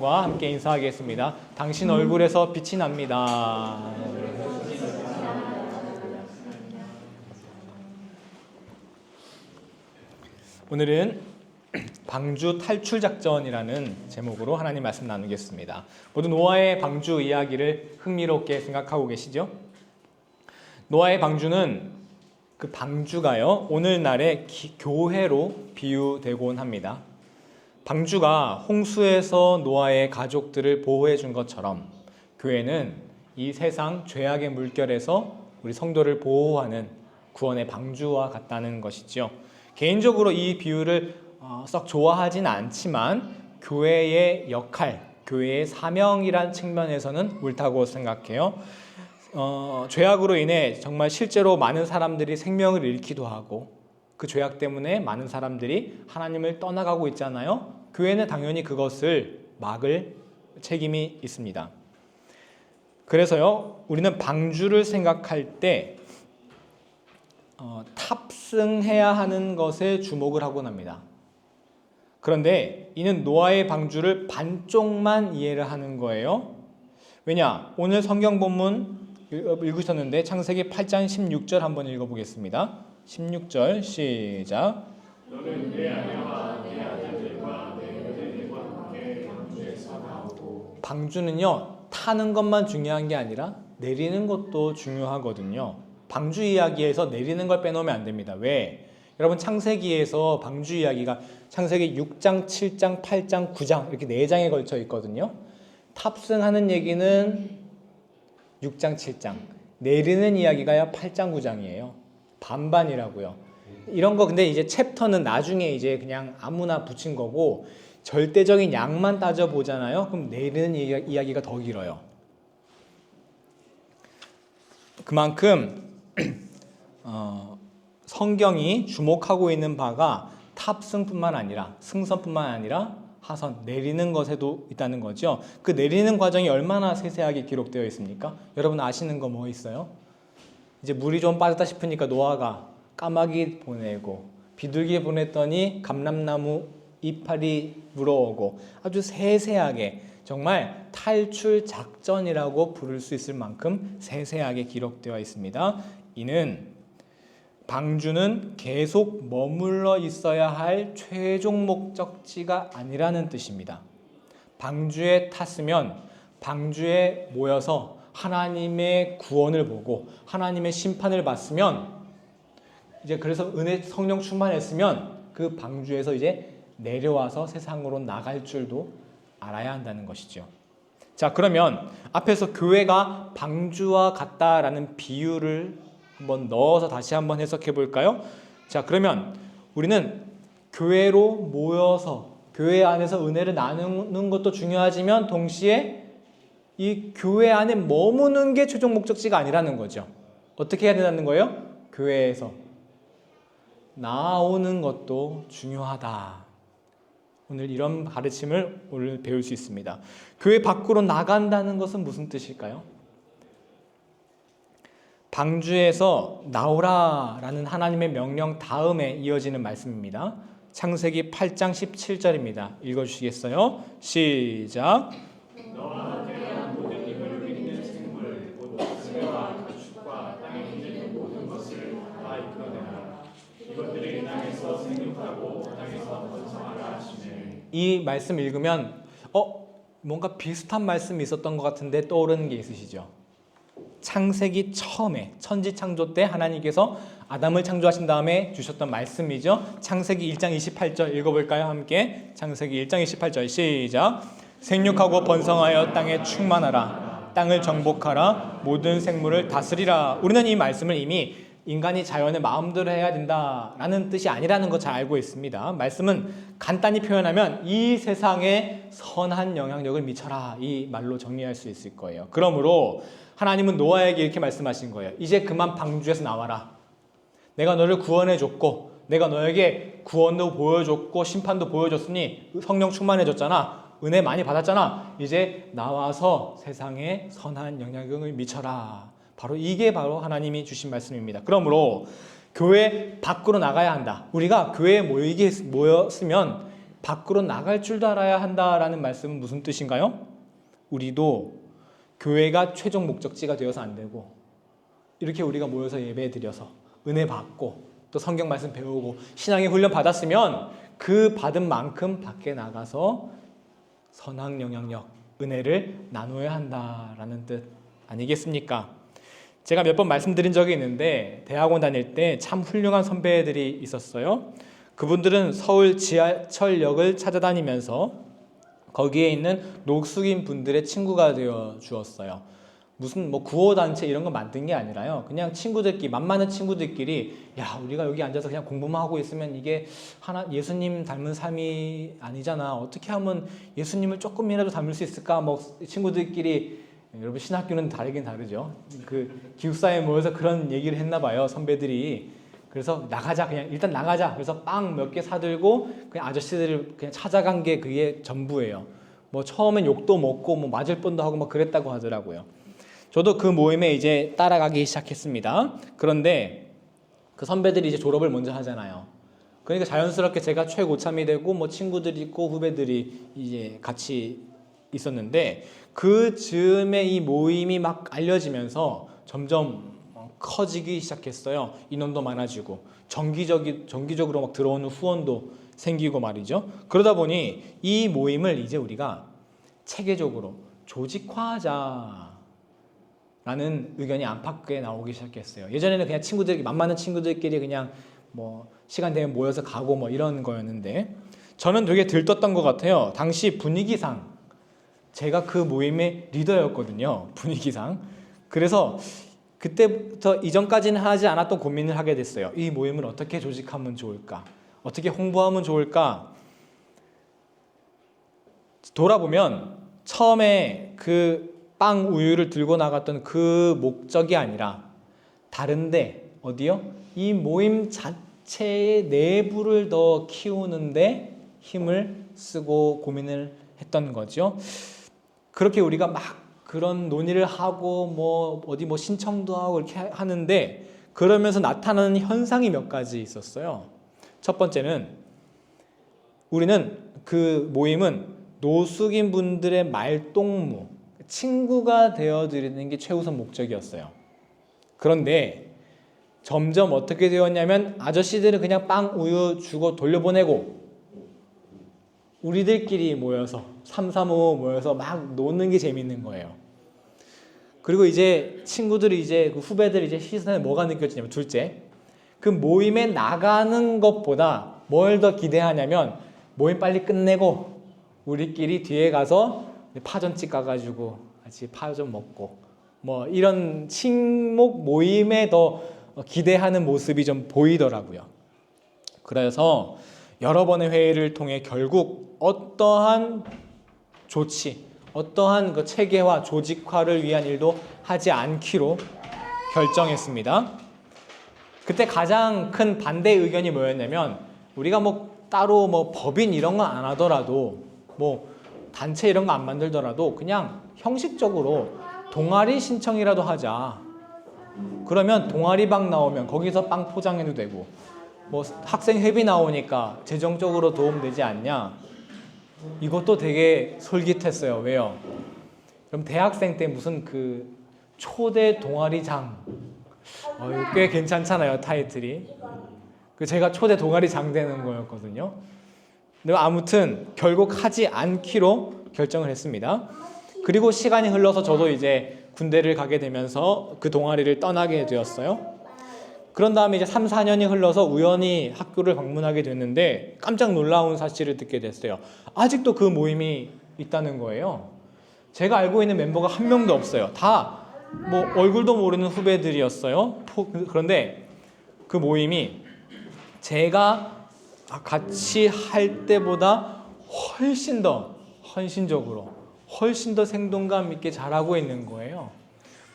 과 함께 인사하겠습니다. 당신 얼굴에서 빛이 납니다. 오늘은 방주 탈출 작전이라는 제목으로 하나님 말씀 나누겠습니다. 모두 노아의 방주 이야기를 흥미롭게 생각하고 계시죠? 노아의 방주는 그 방주가요 오늘날의 기- 교회로 비유되곤 합니다. 방주가 홍수에서 노아의 가족들을 보호해 준 것처럼 교회는 이 세상 죄악의 물결에서 우리 성도를 보호하는 구원의 방주와 같다는 것이죠. 개인적으로 이 비유를 어, 썩 좋아하진 않지만 교회의 역할, 교회의 사명이란 측면에서는 옳다고 생각해요. 어, 죄악으로 인해 정말 실제로 많은 사람들이 생명을 잃기도 하고 그 죄악 때문에 많은 사람들이 하나님을 떠나가고 있잖아요. 교회는 당연히 그것을 막을 책임이 있습니다. 그래서요, 우리는 방주를 생각할 때 어, 탑승해야 하는 것에 주목을 하곤 합니다. 그런데 이는 노아의 방주를 반쪽만 이해를 하는 거예요. 왜냐? 오늘 성경 본문 읽- 읽으셨는데 창세기 8장 16절 한번 읽어보겠습니다. 16절 시작. 방주는요 타는 것만 중요한 게 아니라 내리는 것도 중요하거든요. 방주 이야기에서 내리는 걸 빼놓으면 안 됩니다. 왜? 여러분 창세기에서 방주 이야기가 창세기 6장, 7장, 8장, 9장 이렇게 네 장에 걸쳐 있거든요. 탑승하는 얘기는 6장, 7장. 내리는 이야기가요 8장, 9장이에요. 반반이라고요. 이런 거 근데 이제 챕터는 나중에 이제 그냥 아무나 붙인 거고 절대적인 양만 따져 보잖아요. 그럼 이야- 이야기가 더 길어요. 그만큼 어, 성경이 주목하고 있는 바가 탑승뿐만 아니라 승선뿐만 아니라 하선 내리는 것에도 있다는 거죠. 그 내리는 과정이 얼마나 세세하게 기록되어 있습니까? 여러분 아시는 거 뭐 있어요? 이제 물이 좀 빠졌다 싶으니까 노아가 까마귀 보내고 비둘기 보냈더니 감람나무 이파리 물어오고 아주 세세하게 정말 탈출 작전이라고 부를 수 있을 만큼 세세하게 기록되어 있습니다. 이는 방주는 계속 머물러 있어야 할 최종 목적지가 아니라는 뜻입니다. 방주에 탔으면 방주에 모여서 하나님의 구원을 보고 하나님의 심판을 받으면 이제 그래서 은혜 성령 충만했으면 그 방주에서 이제 내려와서 세상으로 나갈 줄도 알아야 한다는 것이죠. 자, 그러면 앞에서 교회가 방주와 같다라는 비유를 한번 넣어서 다시 한번 해석해 볼까요? 자, 그러면 우리는 교회로 모여서 교회 안에서 은혜를 나누는 것도 중요하지만 동시에 이 교회 안에 머무는 게 최종 목적지가 아니라는 거죠. 어떻게 해야 된다는 거예요? 교회에서 나오는 것도 중요하다. 오늘 이런 가르침을 오늘 배울 수 있습니다. 교회 밖으로 나간다는 것은 무슨 뜻일까요? 방주에서 나오라라는 하나님의 명령 다음에 이어지는 말씀입니다. 창세기 8장 17절입니다. 읽어 주시겠어요? 시작. 이 말씀 읽으면 어 뭔가 비슷한 말씀이 있었던 것 같은데 떠오르는 게 있으시죠? 창세기 처음에 천지 창조 때 하나님께서 아담을 창조하신 다음에 주셨던 말씀이죠. 창세기 1장 28절 읽어볼까요? 함께 창세기 1장 28절 시작. 생육하고 번성하여 땅에 충만하라. 땅을 정복하라. 모든 생물을 다스리라. 우리는 이 말씀을 이미 인간이 자연의 마음대로 해야 된다라는 뜻이 아니라는 거 잘 알고 있습니다. 말씀은 간단히 표현하면 이 세상에 선한 영향력을 미쳐라 이 말로 정리할 수 있을 거예요. 그러므로 하나님은 노아에게 이렇게 말씀하신 거예요. 이제 그만 방주에서 나와라. 내가 너를 구원해 줬고 내가 너에게 구원도 보여줬고 심판도 보여줬으니 성령 충만해졌잖아. 은혜 많이 받았잖아. 이제 나와서 세상에 선한 영향력을 미쳐라. 바로 이게 바로 하나님이 주신 말씀입니다. 그러므로 교회 밖으로 나가야 한다. 우리가 교회에 모이게 모였으면 밖으로 나갈 줄도 알아야 한다라는 말씀은 무슨 뜻인가요? 우리도 교회가 최종 목적지가 되어서 안 되고 이렇게 우리가 모여서 예배 드려서 은혜 받고 또 성경 말씀 배우고 신앙의 훈련 받았으면 그 받은 만큼 밖에 나가서 선한 영향력, 은혜를 나눠야 한다라는 뜻 아니겠습니까? 제가 몇 번 말씀드린 적이 있는데 대학원 다닐 때 참 훌륭한 선배들이 있었어요. 그분들은 서울 지하철역을 찾아다니면서 거기에 있는 녹숙인 분들의 친구가 되어 주었어요. 무슨 뭐 구호 단체 이런 거 만든 게 아니라요. 그냥 친구들끼리 만만한 친구들끼리 야 우리가 여기 앉아서 그냥 공부만 하고 있으면 이게 하나 예수님 닮은 삶이 아니잖아. 어떻게 하면 예수님을 조금이라도 닮을 수 있을까? 뭐 친구들끼리 여러분 신학교는 다르긴 다르죠. 그 기숙사에 모여서 그런 얘기를 했나 봐요. 선배들이. 그래서 나가자 그냥 일단 나가자. 그래서 빵 몇 개 사들고 그냥 아저씨들을 그냥 찾아간 게 그게 전부예요. 뭐 처음엔 욕도 먹고 뭐 맞을 뻔도 하고 뭐 그랬다고 하더라고요. 저도 그 모임에 이제 따라가기 시작했습니다. 그런데 그 선배들이 이제 졸업을 먼저 하잖아요. 그러니까 자연스럽게 제가 최고참이 되고 뭐 친구들이 있고 후배들이 이제 같이 있었는데 그 즈음에 이 모임이 막 알려지면서 점점 커지기 시작했어요. 인원도 많아지고 정기적이 정기적으로 막 들어오는 후원도 생기고 말이죠. 그러다 보니 이 모임을 이제 우리가 체계적으로 조직화하자. 라는 의견이 안팎에 나오기 시작했어요. 예전에는 그냥 친구들 만만한 친구들끼리 그냥 뭐 시간 되면 모여서 가고 뭐 이런 거였는데 저는 되게 들떴던 것 같아요. 당시 분위기상 제가 그 모임의 리더였거든요. 분위기상. 그래서 그때부터 이전까지는 하지 않았던 고민을 하게 됐어요. 이 모임을 어떻게 조직하면 좋을까? 어떻게 홍보하면 좋을까? 돌아보면 처음에 그 빵 우유를 들고 나갔던 그 목적이 아니라 다른데 어디요? 이 모임 자체의 내부를 더 키우는데 힘을 쓰고 고민을 했던 거죠. 그렇게 우리가 막 그런 논의를 하고 뭐 어디 뭐 신청도 하고 이렇게 하는데 그러면서 나타나는 현상이 몇 가지 있었어요. 첫 번째는 우리는 그 모임은 노숙인 분들의 말동무, 친구가 되어 드리는 게 최우선 목적이었어요. 그런데 점점 어떻게 되었냐면 아저씨들은 그냥 빵 우유 주고 돌려보내고 우리들끼리 모여서 삼삼오오 모여서 막 노는 게 재밌는 거예요. 그리고 이제 친구들이 이제 그 후배들 이제 시선에 뭐가 느껴지냐면 둘째 그 모임에 나가는 것보다 뭘 더 기대하냐면 모임 빨리 끝내고 우리끼리 뒤에 가서 파전집 가가지고 같이 파전 먹고 뭐 이런 친목 모임에 더 기대하는 모습이 좀 보이더라고요. 그래서 여러 번의 회의를 통해 결국 어떠한 조치, 어떠한 그 체계화, 조직화를 위한 일도 하지 않기로 결정했습니다. 그때 가장 큰 반대 의견이 뭐였냐면 우리가 뭐 따로 뭐 법인 이런 거안 하더라도 뭐 단체 이런 거 안 만들더라도 그냥 형식적으로 동아리 신청이라도 하자. 그러면 동아리방 나오면 거기서 빵 포장해도 되고 뭐 학생 회비 나오니까 재정적으로 도움 되지 않냐? 이것도 되게 솔깃했어요. 왜요? 그럼 대학생 때 무슨 그 초대 동아리장 어, 꽤 괜찮잖아요 타이틀이. 그 제가 초대 동아리장 되는 거였거든요. 근데 아무튼 결국 하지 않기로 결정을 했습니다. 그리고 시간이 흘러서 저도 이제 군대를 가게 되면서 그 동아리를 떠나게 되었어요. 그런 다음에 이제 3, 4년이 흘러서 우연히 학교를 방문하게 됐는데 깜짝 놀라운 사실을 듣게 됐어요. 아직도 그 모임이 있다는 거예요. 제가 알고 있는 멤버가 한 명도 없어요. 다 뭐 얼굴도 모르는 후배들이었어요. 포- 그런데 그 모임이 제가 같이 할 때보다 훨씬 더 헌신적으로 훨씬 더 생동감 있게 잘하고 있는 거예요.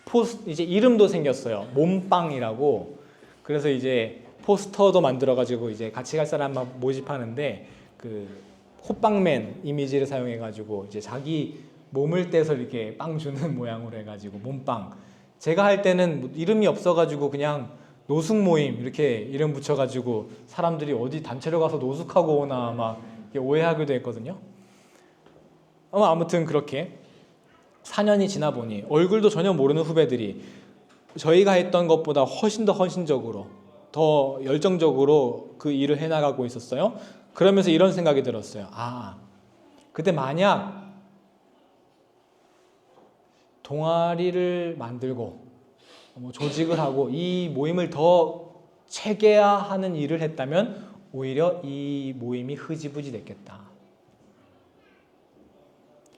포스 이제 이름도 생겼어요. 몸빵이라고. 그래서 이제 포스터도 만들어 가지고 이제 같이 갈 사람만 모집하는데 그 호빵맨 이미지를 사용해 가지고 이제 자기 몸을 떼서 이렇게 빵 주는 모양으로 해 가지고 몸빵. 제가 할 때는 뭐 이름이 없어 가지고 그냥 노숙 모임 이렇게 이름 붙여 가지고 사람들이 어디 단체로 가서 노숙하고 오나 막 오해하기도 했거든요. 어, 아무튼 그렇게 4년이 지나 보니 얼굴도 전혀 모르는 후배들이 저희가 했던 것보다 훨씬 더 헌신적으로 더 열정적으로 그 일을 해나가고 있었어요. 그러면서 이런 생각이 들었어요. 아, 그때 만약 동아리를 만들고 뭐 조직을 하고 이 모임을 더 체계화하는 일을 했다면 오히려 이 모임이 흐지부지 됐겠다.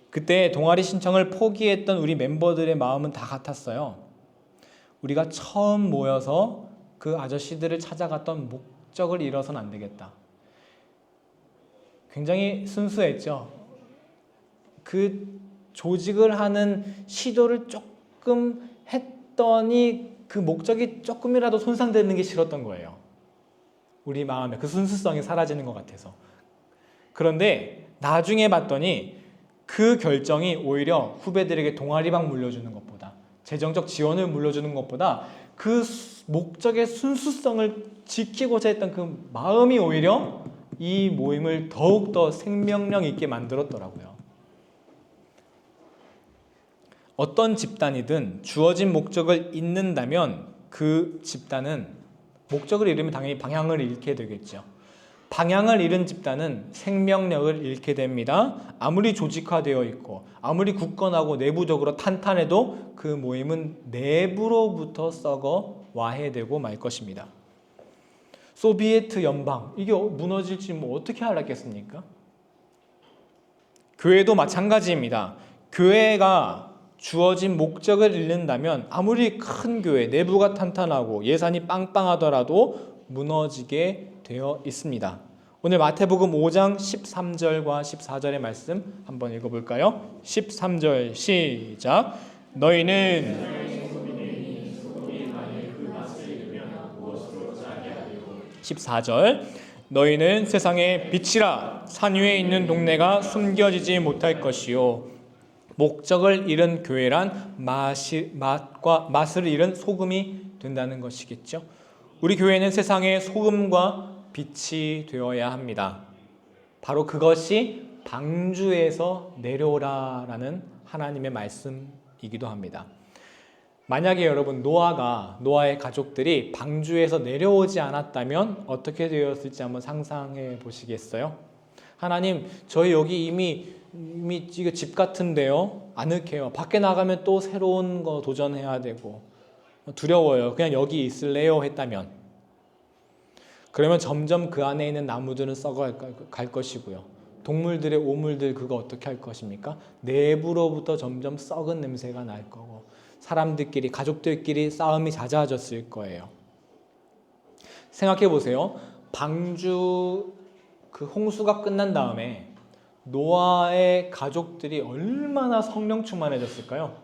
그때 동아리 신청을 포기했던 우리 멤버들의 마음은 다 같았어요. 우리가 처음 모여서 그 아저씨들을 찾아갔던 목적을 잃어서는 안 되겠다. 굉장히 순수했죠. 그 조직을 하는 시도를 조금 했더니 그 목적이 조금이라도 손상되는 게 싫었던 거예요. 우리 마음에 그 순수성이 사라지는 것 같아서. 그런데 나중에 봤더니 그 결정이 오히려 후배들에게 동아리방 물려주는 것보다 재정적 지원을 물려주는 것보다 그 목적의 순수성을 지키고자 했던 그 마음이 오히려 이 모임을 더욱더 생명력 있게 만들었더라고요. 어떤 집단이든 주어진 목적을 잊는다면 그 집단은 목적을 잃으면 당연히 방향을 잃게 되겠죠. 방향을 잃은 집단은 생명력을 잃게 됩니다. 아무리 조직화되어 있고 아무리 굳건하고 내부적으로 탄탄해도 그 모임은 내부로부터 썩어 와해되고 말 것입니다. 소비에트 연방 이게 무너질지 뭐 어떻게 알았겠습니까? 교회도 마찬가지입니다. 교회가 주어진 목적을 잃는다면 아무리 큰 교회 내부가 탄탄하고 예산이 빵빵하더라도 무너지게 되어 있습니다. 오늘 마태복음 5장 13절과 14절의 말씀 한번 읽어볼까요? 13절 시작. 너희는 14절 너희는 세상의 빛이라 산 위에 있는 동네가 숨겨지지 못할 것이요 목적을 잃은 교회란 맛이, 맛과 맛을 잃은 소금이 된다는 것이겠죠. 우리 교회는 세상의 소금과 빛이 되어야 합니다. 바로 그것이 방주에서 내려오라라는 하나님의 말씀이기도 합니다. 만약에 여러분 노아가 노아의 가족들이 방주에서 내려오지 않았다면 어떻게 되었을지 한번 상상해 보시겠어요? 하나님, 저희 여기 이미 이미 이거 집 같은데요. 아늑해요. 밖에 나가면 또 새로운 거 도전해야 되고 두려워요. 그냥 여기 있을래요 했다면 그러면 점점 그 안에 있는 나무들은 썩어갈 것이고요. 동물들의 오물들 그거 어떻게 할 것입니까? 내부로부터 점점 썩은 냄새가 날 거고 사람들끼리 가족들끼리 싸움이 잦아졌을 거예요. 생각해 보세요. 방주 그 홍수가 끝난 다음에 노아의 가족들이 얼마나 성령 충만해졌을까요?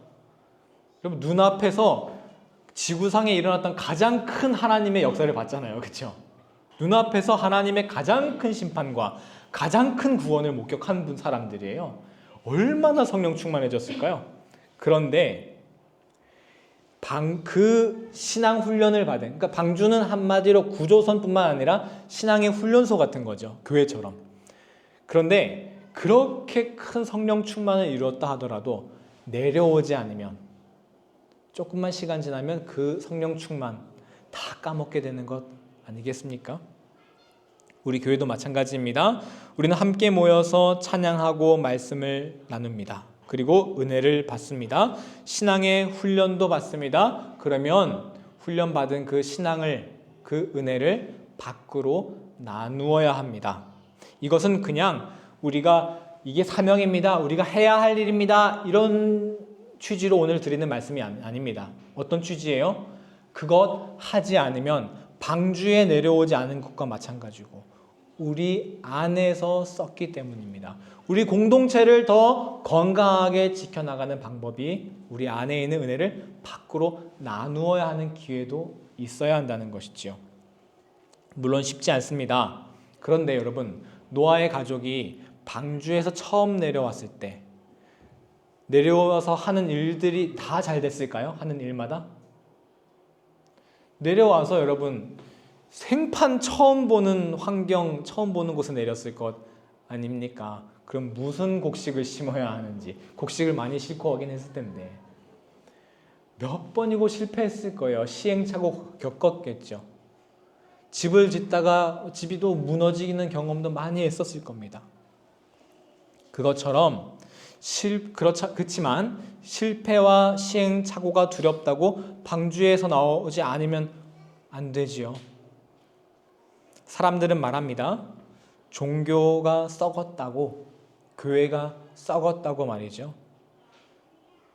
여러분 눈앞에서 지구상에 일어났던 가장 큰 하나님의 역사를 봤잖아요. 그렇죠? 눈앞에서 하나님의 가장 큰 심판과 가장 큰 구원을 목격한 분 사람들이에요. 얼마나 성령 충만해졌을까요? 그런데 방, 그 신앙 훈련을 받은, 그러니까 방주는 한마디로 구조선뿐만 아니라 신앙의 훈련소 같은 거죠. 교회처럼. 그런데 그렇게 큰 성령 충만을 이루었다 하더라도 내려오지 않으면 조금만 시간 지나면 그 성령 충만 다 까먹게 되는 것 아니겠습니까? 우리 교회도 마찬가지입니다. 우리는 함께 모여서 찬양하고 말씀을 나눕니다. 그리고 은혜를 받습니다. 신앙의 훈련도 받습니다. 그러면 훈련 받은 그 신앙을 그 은혜를 밖으로 나누어야 합니다. 이것은 그냥 우리가 이게 사명입니다. 우리가 해야 할 일입니다. 이런 취지로 오늘 드리는 말씀이 아닙니다. 어떤 취지예요? 그것 하지 않으면 방주에 내려오지 않은 것과 마찬가지고 우리 안에서 썼기 때문입니다. 우리 공동체를 더 건강하게 지켜나가는 방법이 우리 안에 있는 은혜를 밖으로 나누어야 하는 기회도 있어야 한다는 것이지요. 물론 쉽지 않습니다. 그런데 여러분, 노아의 가족이 방주에서 처음 내려왔을 때 내려와서 하는 일들이 다 잘 됐을까요? 하는 일마다? 내려와서 여러분 생판 처음 보는 환경, 처음 보는 곳에 내렸을 것 아닙니까? 그럼 무슨 곡식을 심어야 하는지 곡식을 많이 싣고 오긴 했을 텐데 몇 번이고 실패했을 거예요. 시행착오 겪었겠죠. 집을 짓다가 집이 또 무너지는 경험도 많이 했었을 겁니다. 그것처럼 실 그렇자 그렇지만 실패와 시행착오가 두렵다고 방주에서 나오지 않으면 안 되지요. 사람들은 말합니다. 종교가 썩었다고 교회가 썩었다고 말이죠.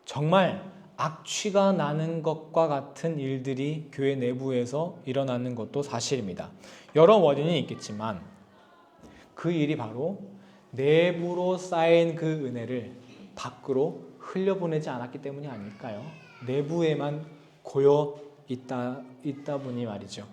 정말 악취가 나는 것과 같은 일들이 교회 내부에서 일어나는 것도 사실입니다. 여러 원인이 있겠지만 그 일이 바로 내부로 쌓인 그 은혜를 밖으로 흘려보내지 않았기 때문이 아닐까요? 내부에만 고여 있다 있다 보니 말이죠.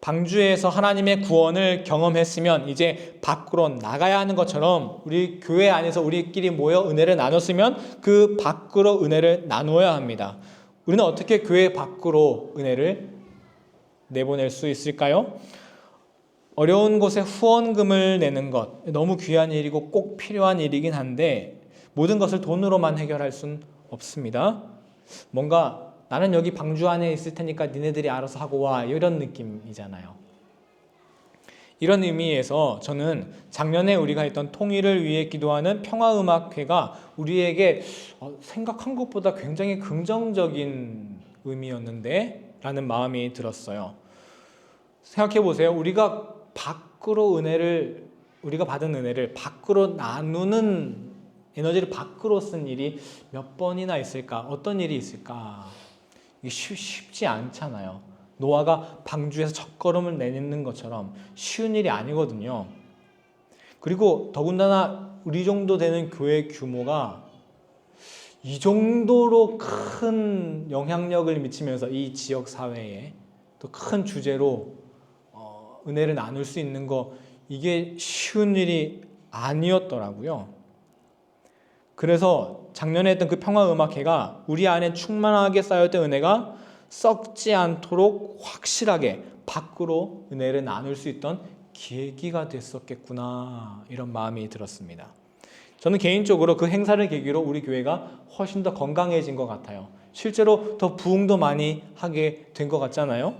방주에서 하나님의 구원을 경험했으면 이제 밖으로 나가야 하는 것처럼 우리 교회 안에서 우리끼리 모여 은혜를 나눴으면 그 밖으로 은혜를 나누어야 합니다. 우리는 어떻게 교회 밖으로 은혜를 내보낼 수 있을까요? 어려운 곳에 후원금을 내는 것 너무 귀한 일이고 꼭 필요한 일이긴 한데 모든 것을 돈으로만 해결할 수는 없습니다. 뭔가 나는 여기 방주 안에 있을 테니까 니네들이 알아서 하고 와 이런 느낌이잖아요. 이런 의미에서 저는 작년에 우리가 했던 통일을 위해 기도하는 평화음악회가 우리에게 어, 생각한 것보다 굉장히 긍정적인 의미였는데 라는 마음이 들었어요. 생각해 보세요. 우리가 밖으로 은혜를 우리가 받은 은혜를 밖으로 나누는 에너지를 밖으로 쓴 일이 몇 번이나 있을까? 어떤 일이 있을까? 이게 쉽, 쉽지 않잖아요. 노아가 방주에서 첫걸음을 내딛는 것처럼 쉬운 일이 아니거든요. 그리고 더군다나 우리 정도 되는 교회 규모가 이 정도로 큰 영향력을 미치면서 이 지역 사회에 또 큰 주제로 어, 은혜를 나눌 수 있는 거 이게 쉬운 일이 아니었더라고요. 그래서 작년에 했던 그 평화음악회가 우리 안에 충만하게 쌓였던 은혜가 썩지 않도록 확실하게 밖으로 은혜를 나눌 수 있던 계기가 됐었겠구나 이런 마음이 들었습니다. 저는 개인적으로 그 행사를 계기로 우리 교회가 훨씬 더 건강해진 것 같아요. 실제로 더 부흥도 많이 하게 된 것 같잖아요.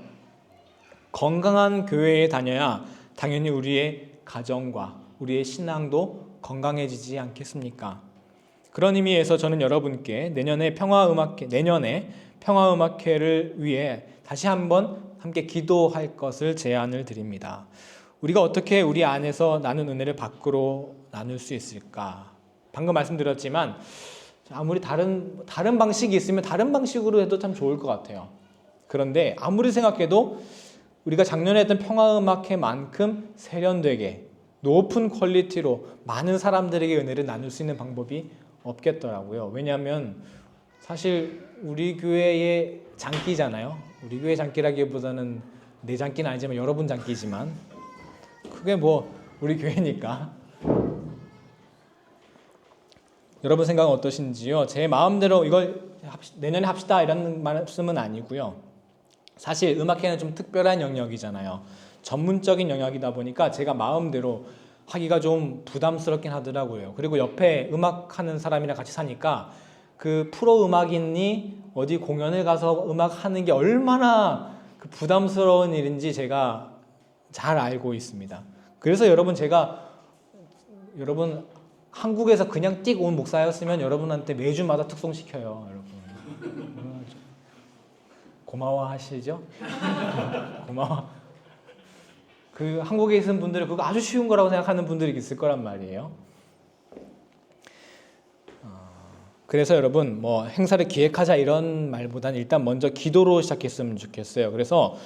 건강한 교회에 다녀야 당연히 우리의 가정과 우리의 신앙도 건강해지지 않겠습니까? 그런 의미에서 저는 여러분께 내년에 평화음악회 내년에 평화음악회를 위해 다시 한번 함께 기도할 것을 제안을 드립니다. 우리가 어떻게 우리 안에서 나눈 은혜를 밖으로 나눌 수 있을까? 방금 말씀드렸지만 아무리 다른 다른 방식이 있으면 다른 방식으로 해도 참 좋을 것 같아요. 그런데 아무리 생각해도 우리가 작년에 했던 평화음악회만큼 세련되게 높은 퀄리티로 많은 사람들에게 은혜를 나눌 수 있는 방법이 없겠더라고요. 왜냐하면 사실 우리 교회의 장기잖아요. 우리 교회 장기라기보다는 내 장기는 아니지만 여러분 장기지만 그게 뭐 우리 교회니까. 여러분 생각은 어떠신지요? 제 마음대로 이걸 내년에 합시다 이런 말씀은 아니고요. 사실 음악회는 좀 특별한 영역이잖아요. 전문적인 영역이다 보니까 제가 마음대로 하기가 좀 부담스럽긴 하더라고요. 그리고 옆에 음악하는 사람이랑 같이 사니까 그 프로 음악인이 어디 공연을 가서 음악 하는 게 얼마나 그 부담스러운 일인지 제가 잘 알고 있습니다. 그래서 여러분 제가 여러분 한국에서 그냥 띡 온 목사였으면 여러분한테 매주마다 특송시켜요, 여러분. 고마워하시죠? 고마워. 그 한국에 있는 분들은 그거 아주 쉬운 거라고 생각하는 분들이 있을 거란 말이에요. 어, 그래서 여러분 뭐 행사를 기획하자 이런 말보다는 일단 먼저 기도로 시작했으면 좋겠어요. 그래서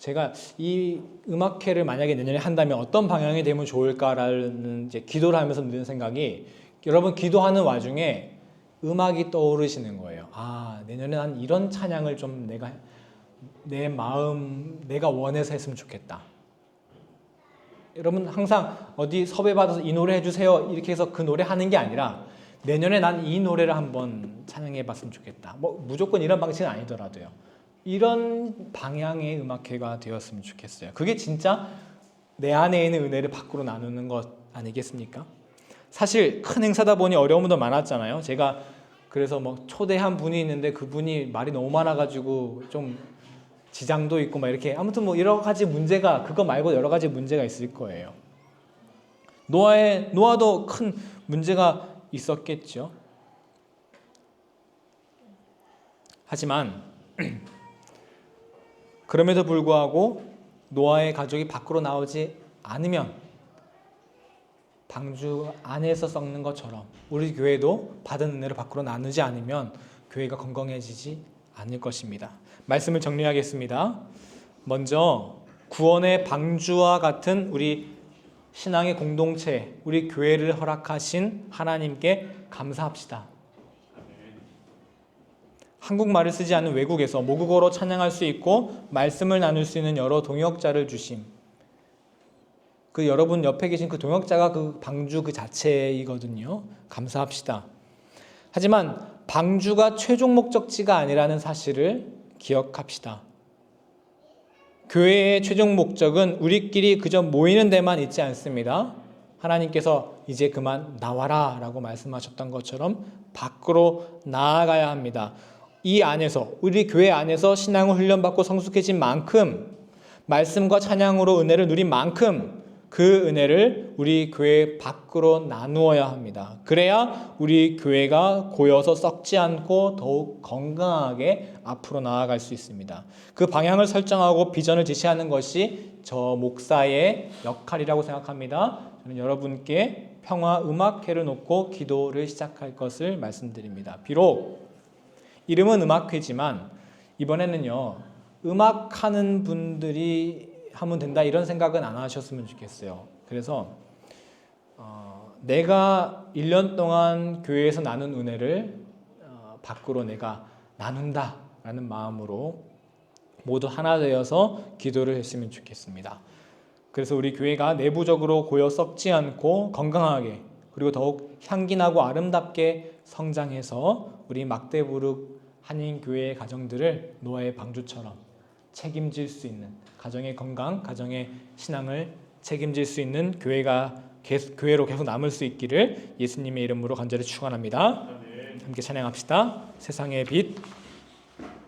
제가 이 음악회를 만약에 내년에 한다면 어떤 방향이 되면 좋을까라는 이제 기도를 하면서 드는 생각이 여러분 기도하는 와중에 음악이 떠오르시는 거예요. 아 내년에 난 이런 찬양을 좀 내가 내 마음 내가 원해서 했으면 좋겠다. 여러분 항상 어디 섭외 받아서 이 노래 해주세요 이렇게 해서 그 노래 하는 게 아니라 내년에 난 이 노래를 한번 찬양해 봤으면 좋겠다. 뭐 무조건 이런 방식은 아니더라도요. 이런 방향의 음악회가 되었으면 좋겠어요. 그게 진짜 내 안에 있는 은혜를 밖으로 나누는 것 아니겠습니까? 사실 큰 행사다 보니 어려움도 많았잖아요. 제가 그래서 뭐 초대한 분이 있는데 그분이 말이 너무 많아가지고 좀 지장도 있고 막 이렇게 아무튼 뭐 여러 가지 문제가 그거 말고 여러 가지 문제가 있을 거예요. 노아의 노아도 큰 문제가 있었겠죠. 하지만 그럼에도 불구하고 노아의 가족이 밖으로 나오지 않으면 방주 안에서 썩는 것처럼 우리 교회도 받은 은혜를 밖으로 나누지 않으면 교회가 건강해지지 않을 것입니다. 말씀을 정리하겠습니다. 먼저 구원의 방주와 같은 우리 신앙의 공동체, 우리 교회를 허락하신 하나님께 감사합시다. 한국말을 쓰지 않는 외국에서 모국어로 찬양할 수 있고 말씀을 나눌 수 있는 여러 동역자를 주심. 그 여러분 옆에 계신 그 동역자가 그 방주 그 자체이거든요. 감사합시다. 하지만 방주가 최종 목적지가 아니라는 사실을 기억합시다. 교회의 최종 목적은 우리끼리 그저 모이는 데만 있지 않습니다. 하나님께서 이제 그만 나와라 라고 말씀하셨던 것처럼 밖으로 나아가야 합니다. 이 안에서, 우리 교회 안에서 신앙을 훈련받고 성숙해진 만큼, 말씀과 찬양으로 은혜를 누린 만큼, 그 은혜를 우리 교회 밖으로 나누어야 합니다. 그래야 우리 교회가 고여서 썩지 않고 더욱 건강하게 앞으로 나아갈 수 있습니다. 그 방향을 설정하고 비전을 제시하는 것이 저 목사의 역할이라고 생각합니다. 저는 여러분께 평화 음악회를 놓고 기도를 시작할 것을 말씀드립니다. 비록 이름은 음악회지만 이번에는요 음악하는 분들이 하면 된다 이런 생각은 안 하셨으면 좋겠어요. 그래서 어, 내가 1년 동안 교회에서 나눈 은혜를 어, 밖으로 내가 나눈다라는 마음으로 모두 하나 되어서 기도를 했으면 좋겠습니다. 그래서 우리 교회가 내부적으로 고여 썩지 않고 건강하게 그리고 더욱 향기나고 아름답게 성장해서 우리 막대부르 한인교회의 가정들을 노아의 방주처럼 책임질 수 있는 가정의 건강, 가정의 신앙을 책임질 수 있는 교회가 계속, 교회로 계속 남을 수 있기를 예수님의 이름으로 간절히 축원합니다. 함께 찬양합시다. 세상의 빛